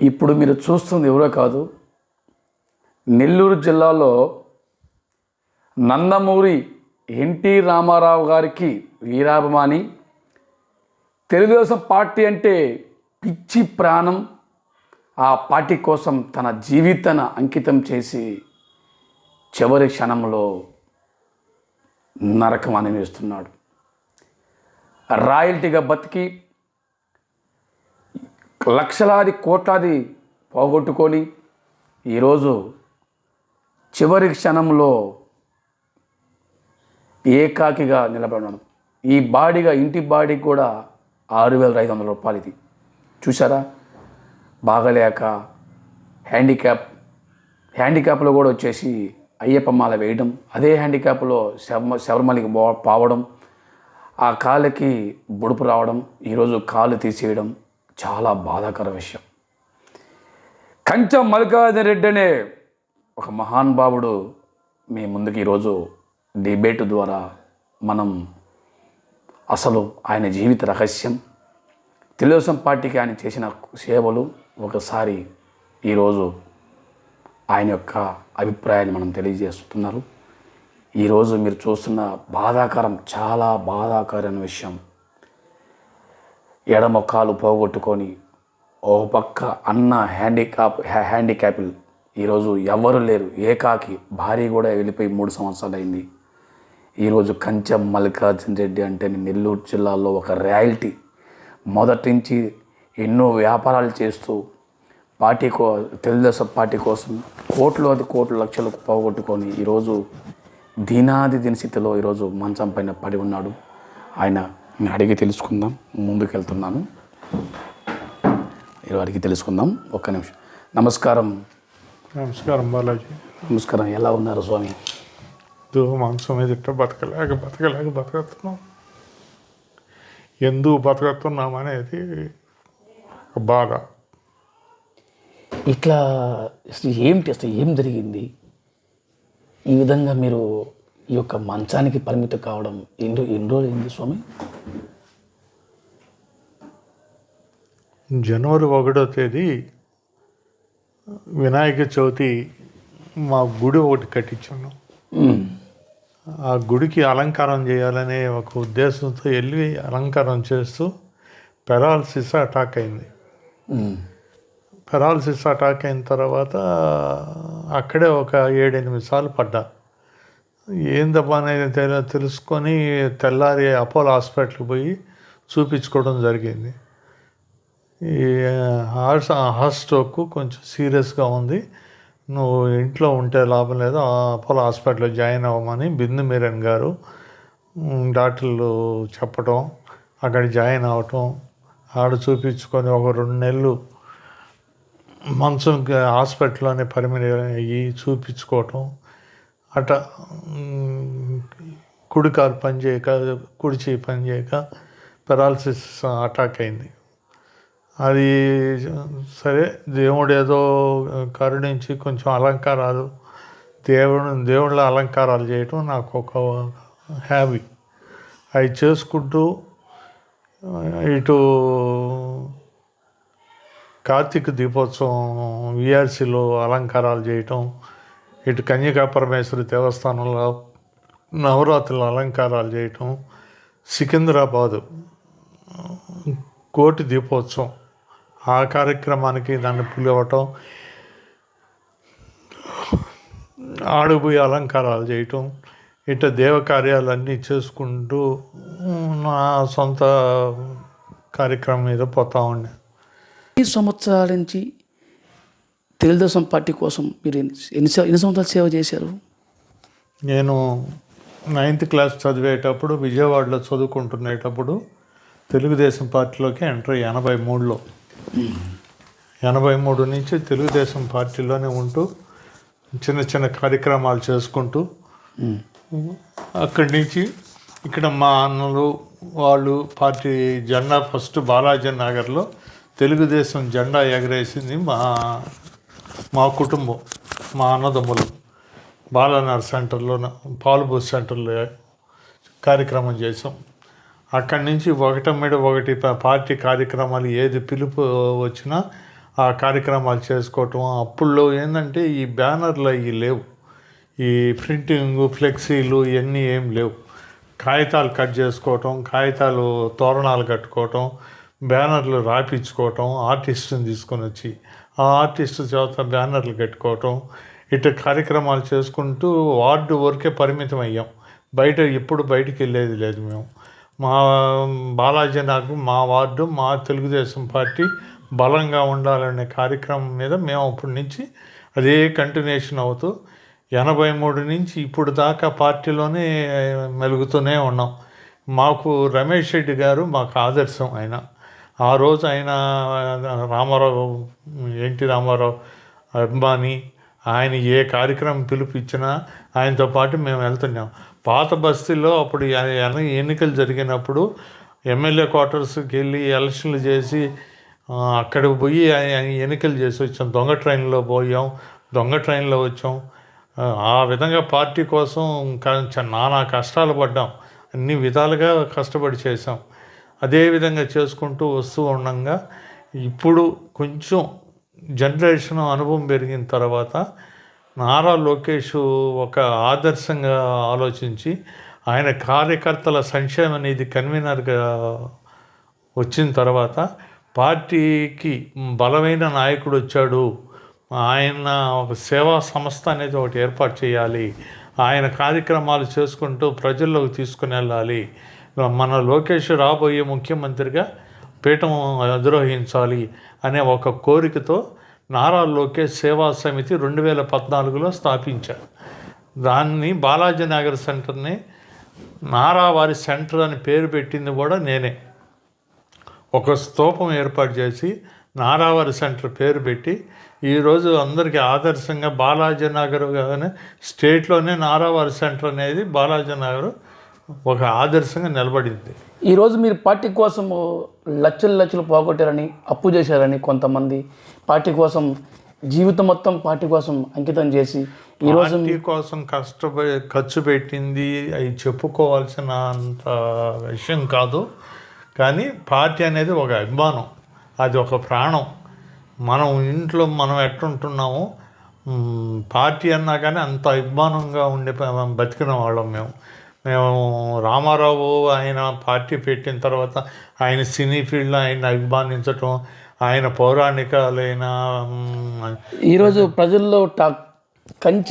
ఇప్పుడు మీరు చూస్తుంది ఎవరో కాదు. నెల్లూరు జిల్లాలో నందమూరి ఎన్టీ రామారావు గారికి వీరాభిమాని. తెలుగుదేశం పార్టీ అంటే పిచ్చి ప్రాణం. ఆ పార్టీ కోసం తన జీవితాన్ని అంకితం చేసి చివరి క్షణంలో నరకం అనుభవిస్తున్నాడు రాయల్టీగా బతికి లక్షలాది కోట్లాది పోగొట్టుకొని ఈరోజు చివరి క్షణంలో ఏకాకిగా నిలబడడం ఈ బాడీగా ఇంటి బాడీకి కూడా ఆరు వేల ఐదు వందల రూపాయలు ఇది చూసారా బాగలేక హ్యాండిక్యాప్ హ్యాండిక్యాప్లో కూడా వచ్చేసి అయ్యప్ప మాల వేయడం అదే హ్యాండిక్యాప్లో శవ శబరిమలకి పోవడం ఆ కాళ్ళకి బుడుపు రావడం ఈరోజు కాలు తీసేయడం చాలా బాధాకర విషయం. కంచం మల్లికార్జున రెడ్డి అనే ఒక మహానుభావుడు మీ ముందుకు ఈరోజు డిబేట్ ద్వారా మనం అసలు ఆయన జీవిత రహస్యం తెలుగుదేశం పార్టీకి ఆయన చేసిన సేవలు ఒకసారి ఈరోజు ఆయన యొక్క అభిప్రాయాన్ని మనం తెలియజేస్తున్నారు. ఈరోజు మీరు చూస్తున్న బాధాకరం చాలా బాధాకరమైన విషయం ఎడమ కాలు పోగొట్టుకొని ఓ పక్క అన్న హ్యాండిక్యాప్ హ్యా- హ్యాండిక్యాపిల్ ఈరోజు ఎవరు లేరు. ఏకాకి భార్య కూడా వెళ్ళిపోయి మూడు సంవత్సరాలు అయింది ఈరోజు కంచెం మల్లికార్జున రెడ్డి అంటే నెల్లూరు జిల్లాలో ఒక రాయల్టీ. మొదటి నుంచి ఎన్నో వ్యాపారాలు చేస్తూ పార్టీ కో తెలుగుదేశం పార్టీ కోసం కోట్లు అది కోట్లు లక్షలకు పోగొట్టుకొని ఈరోజు దీనాది దినస్థితిలో ఈరోజు మంచం పైన పడి ఉన్నాడు. ఆయన నేను అడిగి తెలుసుకుందాం ముందుకు వెళ్తున్నాను అడిగి తెలుసుకుందాం ఒక్క నిమిషం. నమస్కారం. నమస్కారం బాలాజీ. నమస్కారం. ఎలా ఉన్నారు స్వామి? మాంసం మీద ఇట్ట బతకలేక బతకలేక బతుకుతున్నాం ఎందుకు బతుకుతున్నాం అనేది బాధ. ఇట్లా అసలు ఏమిటి అసలు ఏం జరిగింది? ఈ విధంగా మీరు ఈ యొక్క మంచానికి పరిమితం కావడం ఎన్ని ఎన్ని రోజులు అయింది స్వామి? జనవరి ఒకటో తేదీ వినాయక చవితి మా గుడి ఒకటి కట్టించున్నాం. ఆ గుడికి అలంకారం చేయాలనే ఒక ఉద్దేశంతో వెళ్ళి అలంకారం చేస్తూ పెరాలసిస్ అటాక్ అయింది. పెరాలసిస్ అటాక్ అయిన తర్వాత అక్కడే ఒక ఏడెనిమిది సార్లు పడ్డా. ఏందబ్బా అనేది తెల- తెలుసుకొని తెల్లారి అపోలో హాస్పిటల్కి పోయి చూపించుకోవడం జరిగింది. ఈ హార్ట్ హార్ట్ స్ట్రోక్ కొంచెం సీరియస్గా ఉంది. నువ్వు ఇంట్లో ఉంటే లాభం లేదు అపోలో హాస్పిటల్లో జాయిన్ అవ్వమని బిందు మీరన్ గారు డాక్టర్లు చెప్పటం అక్కడ జాయిన్ అవ్వటం ఆడ చూపించుకొని ఒక రెండు నెలలు మంచం హాస్పిటల్లోనే పరిమితి అయ్యి చూపించుకోవటం అట కుడికారు కుడి పని చేయక కుడి చేయి పని చేయక పెరాలసిస్ అటాక్ అయింది. అది సరే దేవుడు ఏదో కరుణించి కొంచెం అలంకారాలు దేవుడు దేవుళ్ళ అలంకారాలు చేయటం నాకు ఒక హ్యాబీ అవి చేసుకుంటూ ఇటు కార్తీక దీపోత్సవం విఆర్సీలో అలంకారాలు చేయటం ఇటు కన్యకా పరమేశ్వరి దేవస్థానంలో నవరాత్రుల అలంకారాలు చేయటం సికింద్రాబాదు కోటి దీపోత్సవం ఆ కార్యక్రమానికి దాన్ని పిలవటం ఆడుపోయి అలంకారాలు చేయటం ఇట్లా దేవకార్యాలన్నీ చేసుకుంటూ నా సొంత కార్యక్రమం మీద పోతా ఉండే. ఈ సంవత్సరాల నుంచి తెలుగుదేశం పార్టీ కోసం మీరు ఎన్ని ఎన్ని సంవత్సరాలు సేవ చేశారు? నేను నైన్త్ క్లాస్ చదివేటప్పుడు విజయవాడలో చదువుకుంటునేటప్పుడు తెలుగుదేశం పార్టీలోకి ఎంటర్ ఎనభై మూడులో. ఎనభై మూడు నుంచి తెలుగుదేశం పార్టీలోనే ఉంటూ చిన్న చిన్న కార్యక్రమాలు చేసుకుంటూ అక్కడి నుంచి ఇక్కడ మా అన్నలు వాళ్ళు పార్టీ జెండా ఫస్ట్ బాలాజీ నగర్లో తెలుగుదేశం జెండా ఎగరేసింది మా మా కుటుంబం మా అన్నదమ్ములు బాలానగర్ సెంటర్లో పాలుబోస్ సెంటర్లో కార్యక్రమం చేసాం అక్కడి నుంచి ఒకటి మీద ఒకటి పార్టీ కార్యక్రమాలు ఏది పిలుపు వచ్చినా ఆ కార్యక్రమాలు చేసుకోవటం. అప్పుల్లో ఏంటంటే ఈ బ్యానర్లు అవి లేవు. ఈ ప్రింటింగ్ ఫ్లెక్సీలు ఇవన్నీ ఏం లేవు. కాగితాలు కట్ చేసుకోవటం కాగితాలు తోరణాలు కట్టుకోవటం బ్యానర్లు రాపించుకోవటం ఆర్టిస్ట్ని తీసుకొని వచ్చి ఆ ఆర్టిస్ట్ చేత బ్యానర్లు కట్టుకోవటం ఇటు కార్యక్రమాలు చేసుకుంటూ వార్డు వరకే పరిమితం అయ్యాం బయట ఎప్పుడు బయటికి వెళ్ళేది లేదు మేము. మా బాలాజీ నాకు మా వార్డు మా తెలుగుదేశం పార్టీ బలంగా ఉండాలనే కార్యక్రమం మీద మేము అప్పటి నుంచి అదే కంటిన్యూషన్ అవుతూ ఎనభై మూడు నుంచి ఇప్పుడు దాకా పార్టీలోనే మెలుగుతూనే ఉన్నాం. మాకు రమేష్ రెడ్డి గారు మాకు ఆదర్శం ఆయన. ఆ రోజు ఆయన రామారావు ఎన్టీ రామారావు అభిమాని ఆయన ఏ కార్యక్రమం పిలిపించినా ఆయనతో పాటు మేము వెళ్తున్నాం. పాత బస్తీలో అప్పుడు ఎన్నికలు జరిగినప్పుడు ఎమ్మెల్యే క్వార్టర్స్కి వెళ్ళి ఎలక్షన్లు చేసి అక్కడికి పోయి ఆయన ఎన్నికలు చేసి వచ్చాం. దొంగ ట్రైన్లో పోయాం. దొంగ ట్రైన్లో వచ్చాం. ఆ, విధంగా పార్టీ కోసం చ- నానా కష్టాలు పడ్డాం. అన్ని విధాలుగా కష్టపడి చేసాం అదేవిధంగా చేసుకుంటూ వస్తూ ఉండగా ఇప్పుడు కొంచెం జనరేషన్ అనుభవం పెరిగిన తర్వాత నారా లోకేష్ ఒక ఆదర్శంగా ఆలోచించి ఆయన కార్యకర్తల సంక్షేమ నిధి కన్వీనర్గా వచ్చిన తర్వాత పార్టీకి బలమైన నాయకుడు వచ్చాడు. ఆయన ఒక సేవా సంస్థ అనేది ఒకటి ఏర్పాటు చేయాలి. ఆయన కార్యక్రమాలు చేసుకుంటూ ప్రజల్లోకి తీసుకుని వెళ్ళాలి. మన లోకేష్ రాబోయే ముఖ్యమంత్రిగా పీఠం అధిరోహించాలి అనే ఒక కోరికతో నారా లోకేష్ సేవా సమితి రెండు వేల పద్నాలుగులో స్థాపించారు. దాన్ని బాలాజీ నగర్ సెంటర్ని నారావారి సెంటర్ అని పేరు పెట్టింది కూడా నేనే. ఒక స్తూపం ఏర్పాటు చేసి నారావారి సెంటర్ పేరు పెట్టి ఈరోజు అందరికీ ఆదర్శంగా బాలాజీ నగర్ కానీ స్టేట్లోనే నారావారి సెంటర్ అనేది బాలాజీ నగర్ ఒక ఆదర్శంగా నిలబడింది. ఈరోజు మీరు పార్టీ కోసం లక్షలు లక్షలు పోగొట్టారని అప్పు చేశారని కొంతమంది పార్టీ కోసం జీవితం మొత్తం పార్టీ కోసం అంకితం చేసి ఈరోజు పార్టీ కోసం కష్టపడి ఖర్చు పెట్టింది అవి చెప్పుకోవాల్సిన అంత విషయం కాదు. కానీ పార్టీ అనేది ఒక అభిమానం. అది ఒక ప్రాణం. మనం ఇంట్లో మనం ఎట్టుంటున్నామో మ్, పార్టీ అన్నా కానీ అంత అభిమానంగా ఉండే బతికిన వాళ్ళం మేము. మేము రామారావు ఆయన పార్టీ పెట్టిన తర్వాత ఆయన సినీ ఫీల్డ్లో ఆయన అభిమానించటం ఆయన పౌరాణికాలైన ఈరోజు ప్రజల్లో టా కంచె